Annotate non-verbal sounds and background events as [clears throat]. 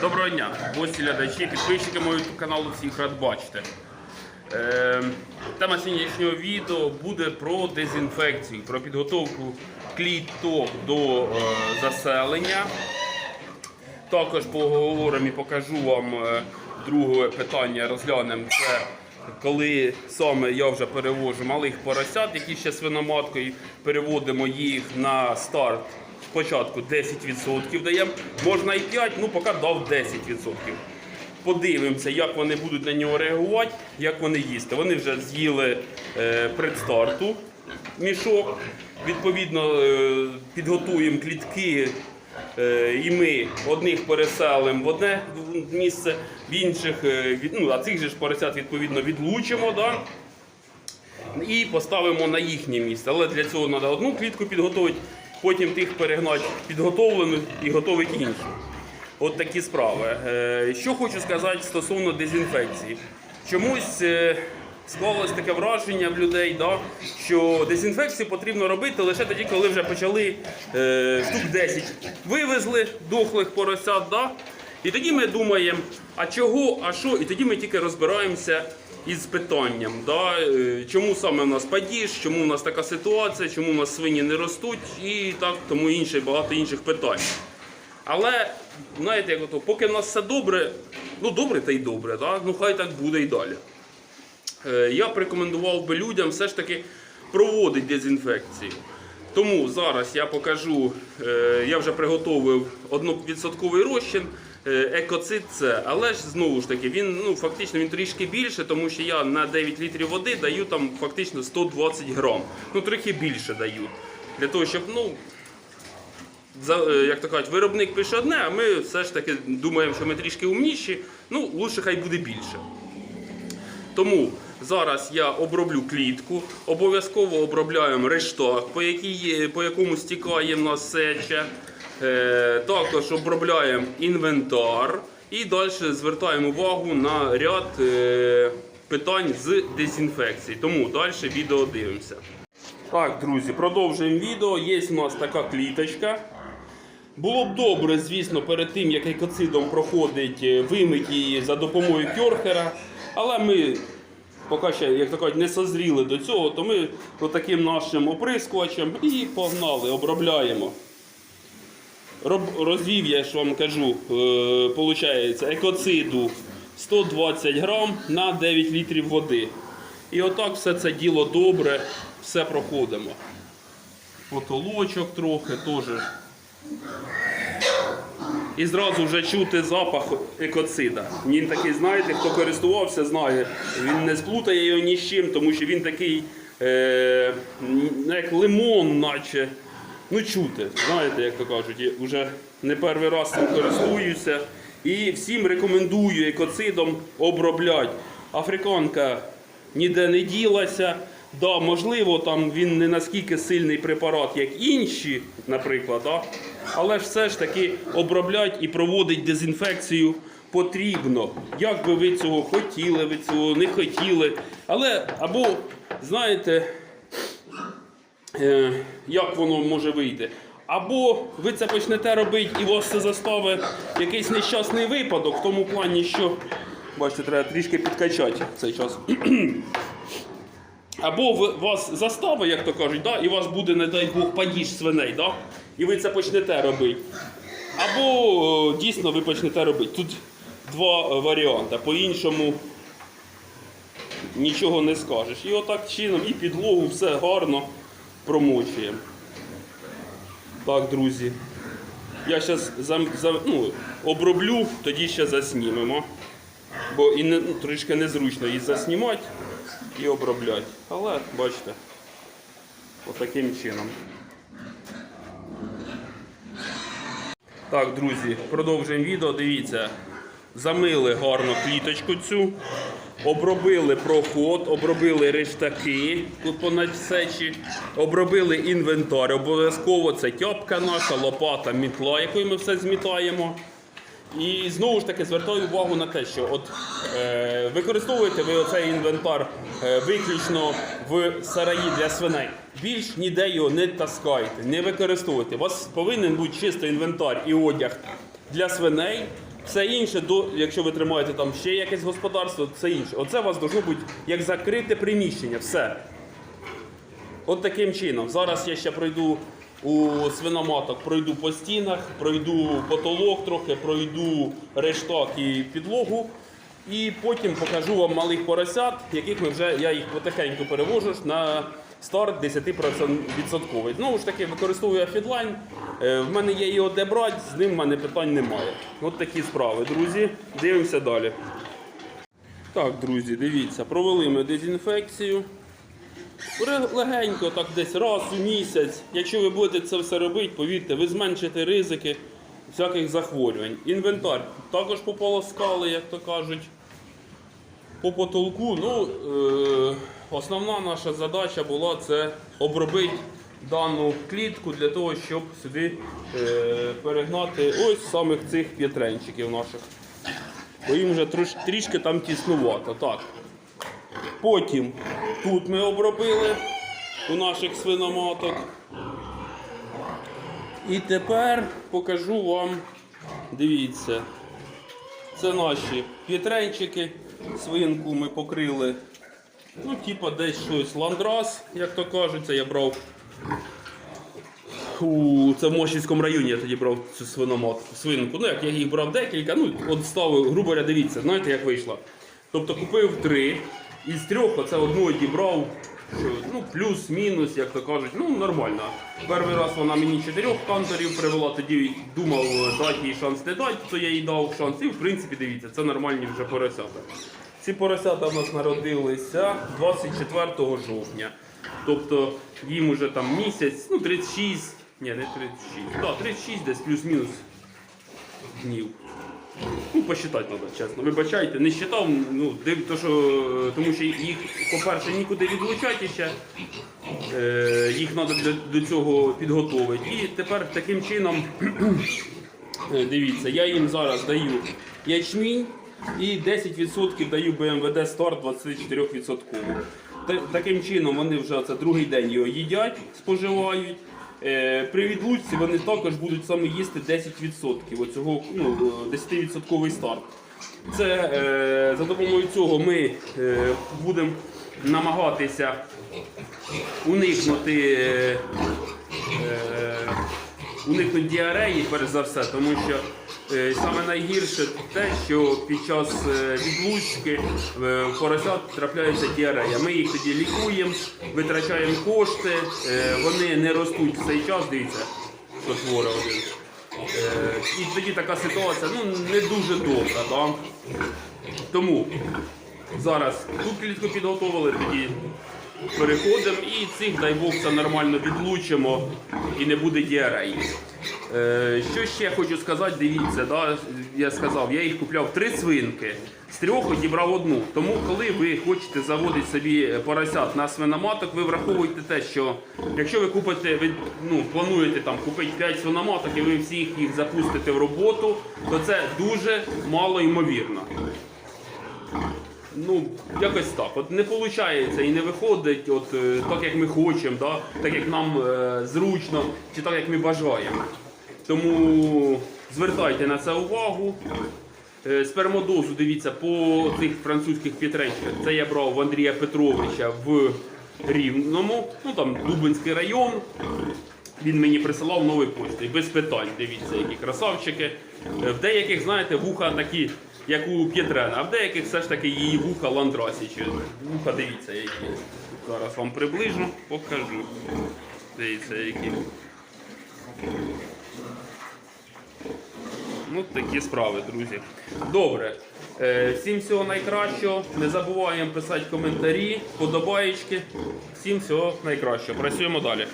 Доброго дня, гості, глядачі, підписчики YouTube каналу, всіх рад бачити. Е, тема сьогоднішнього відео буде про дезінфекцію, про підготовку кліток до е, заселення. Також поговоримо і покажу вам е, друге питання, розглянемо це. Коли саме я вже перевожу малих поросят, які ще свиноматкою, переводимо їх на старт. Спочатку 10% даємо, можна і 5, ну поки дав 10%. Подивимося, як вони будуть на нього реагувати, як вони їсти. Вони вже з'їли е, предстарту мішок. Відповідно, е, підготуємо клітки Е, І ми одних переселимо в одне місце, в інших, е, ну, а цих же ж поросят відповідно відлучимо. Да? І поставимо на їхнє місце. Але для цього треба одну клітку підготувати, потім тих перегнати підготовлену і готовити іншу. От такі справи. Е, Що хочу сказати стосовно дезінфекції. Чомусь е, склалось таке враження в людей, що дезінфекцію потрібно робити лише тоді, коли вже почали е, штук 10 вивезли дохлих поросят. І тоді ми думаємо, а чого, а що? І тоді ми тільки розбираємося із питанням, да? е, чому саме в нас падіж, чому в нас така ситуація, чому в нас свині не ростуть і так тому інше, багато інших питань. Але, знаєте, як ото, поки в нас все добре, ну добре та й добре, да? ну хай так буде і далі. Е, Я б рекомендував би людям все ж таки проводити дезінфекцію. Тому зараз я покажу, е, я вже приготовив 1% розчин екоцид С, але ж знову ж таки він ну, фактично він трішки більше, тому що я на 9 літрів води даю там фактично 120 грам. Ну трохи більше даю. Для того, щоб ну, е, як то кажуть, виробник пише одне, а ми все ж таки думаємо, що ми трішки умніші. Ну, лучше хай буде більше. Тому зараз я оброблю клітку, обов'язково обробляємо рештак, по, якій, по якому стікає в нас сеча. Е, також обробляємо інвентар і далі звертаємо увагу на ряд е, питань з дезінфекції. Тому далі відео дивимося. Так, друзі, продовжуємо відео. Є у нас така кліточка. Було б добре, звісно, перед тим, як екоцидом проходить, е, вимити її за допомогою кьорхера. Але ми поки ще, як то кажуть, не созріли до цього, то ми таким нашим оприскувачем і погнали, обробляємо. Розвів, я ж вам кажу, е, получається, екоциду 120 грам на 9 літрів води. І отак все це діло добре, все проходимо. Потолочок трохи теж. І зразу вже чути запах екоцида. Він такий, знаєте, хто користувався, знає. Він не сплутає його ні з чим, тому що він такий, е, як лимон, наче. Ну, чути, знаєте, як то кажуть, я вже не перший раз цим користуюся. І всім рекомендую екоцидом обробляти. Африканка ніде не ділася. Да, можливо, там він не наскільки сильний препарат, як інші, наприклад, да? але ж все ж таки оброблять і проводить дезінфекцію потрібно. Як би ви цього хотіли, ви цього не хотіли. Але або, знаєте, як воно може вийти. Або ви це почнете робити і вас це заставить якийсь нещасний випадок, в тому плані, що бачите, треба трішки підкачати цей час. [clears throat] Або вас застави, як то кажуть, да, і у вас буде, не дай Бог, падіж свиней, да, і ви це почнете робити. Або е, дійсно ви почнете робити. Тут два е, варіанти. По-іншому нічого не скажеш. І отак чином і підлогу все гарно промочуємо. Так, друзі. Я зараз зам, зам- ну, оброблю, тоді ще заснімемо. Бо і не, ну, трішки незручно її заснімати і обробляти. Але бачите, отаким чином. Так, друзі, продовжуємо відео. Дивіться, замили гарно кліточку цю, обробили проход, обробили рештаки тут понад сечі, обробили інвентар. Обов'язково це тяпка наша, лопата, мітла, якою ми все змітаємо. І знову ж таки звертаю увагу на те, що от е, використовуєте ви оцей інвентар е, виключно в сараї для свиней. Більш ніде його не таскайте, не використовуйте. У вас повинен бути чисто інвентар і одяг для свиней, Все інше, до, якщо ви тримаєте там ще якесь господарство, це інше. Оце у вас должно бути як закрите приміщення, все. От таким чином. Зараз я ще пройду у свиноматок, пройду по стінах, пройду потолок трохи, пройду рештак і підлогу. І потім покажу вам малих поросят, яких ми вже я їх потихеньку перевожу на старт 10%. Знову ж таки, використовую фідлайн. Е, В мене є його де брати, з ним в мене питань немає. От такі справи, друзі. Дивимося далі. Так, друзі, дивіться, провели ми дезінфекцію. Легенько, так десь раз у місяць. Якщо ви будете це все робити, повірте, ви зменшите ризики всяких захворювань. Інвентар також пополоскали, як то кажуть. По потолку, ну, е, основна наша задача була це обробити дану клітку для того, щоб сюди е, перегнати ось самих цих п'ятренчиків наших. Бо їм вже трішки там тіснувато. Так. Потім тут ми обробили у наших свиноматок. І тепер покажу вам, дивіться, це наші п'ятренчики. Свинку ми покрили, ну, типа десь щось ландрас, як то кажуть, це я брав. У це в Мошівському районі я тоді брав цю свиноматку, свинку. Ну як я їх брав декілька, ну от ставив, грубо говоря, дивіться, знаєте, як вийшло. Тобто купив три, із трьох оце одну дібрав, ну, плюс-мінус, як то кажуть, ну нормально. Перший раз вона мені чотирьох канторів привела, тоді думав дати їй шанс не дати, то я їй дав шанс. І в принципі, дивіться, це нормальні вже поросята. Ці поросята в нас народилися 24 жовтня. Тобто їм уже там місяць, ну 36, ні, не 36, да, 36 десь плюс-мінус днів. Ну, посчитати треба, чесно. Вибачайте, не считав, ну, див, то, що, тому що їх, по-перше, нікуди відлучати ще. Е, їх треба для, до цього підготовити. І тепер таким чином, [clears throat] е, дивіться, я їм зараз даю ячмінь і 10% даю БМВД старт 24%. Таким чином вони вже це другий день його їдять, споживають. Е, При відлучці вони також будуть саме їсти 10% оцього, ну, е, 10% старт. Це е, за допомогою цього ми е, будемо намагатися уникнути, уникнути діареї, перш за все, тому що саме найгірше те, що під час е, відлучки е, поросят трапляється діарея. Ми їх тоді лікуємо, витрачаємо кошти, е, вони не ростуть в цей час, дивіться, що твори один. Е, І тоді така ситуація ну, не дуже добра. Да? Тому зараз тут клітку підготовили, тоді переходимо і цих, дай Бог, це нормально відлучимо і не буде діареї. Е, що ще хочу сказати, дивіться, да, я сказав, я їх купляв три свинки, з трьох одібрав одну. Тому, коли ви хочете заводити собі поросят на свиноматок, ви враховуйте те, що якщо ви купите, ви ну, плануєте там купити 5 свиноматок і ви всіх їх запустите в роботу, то це дуже мало ймовірно. Ну, якось так. От не виходить і не виходить от, е, так, як ми хочемо, да? так як нам е, зручно, чи так, як ми бажаємо. Тому звертайте на це увагу. Е, Спермодозу, дивіться, по цих французьких п'ятренчиках. Це я брав в Андрія Петровича в Рівному, ну там Дубинський район. Він мені присилав новий почтою, без питань. Дивіться, які красавчики. Е, В деяких, знаєте, вуха такі, як у П'єтрена, а в деяких все ж таки її вуха ландрасічі. Вуха дивіться, які. Зараз вам приближу, покажу. Дивіться, які. Ну, такі справи, друзі. Добре. Е, Всім всього найкращого. Не забуваємо писати коментарі, подобаєчки. Всім всього найкращого. Працюємо далі.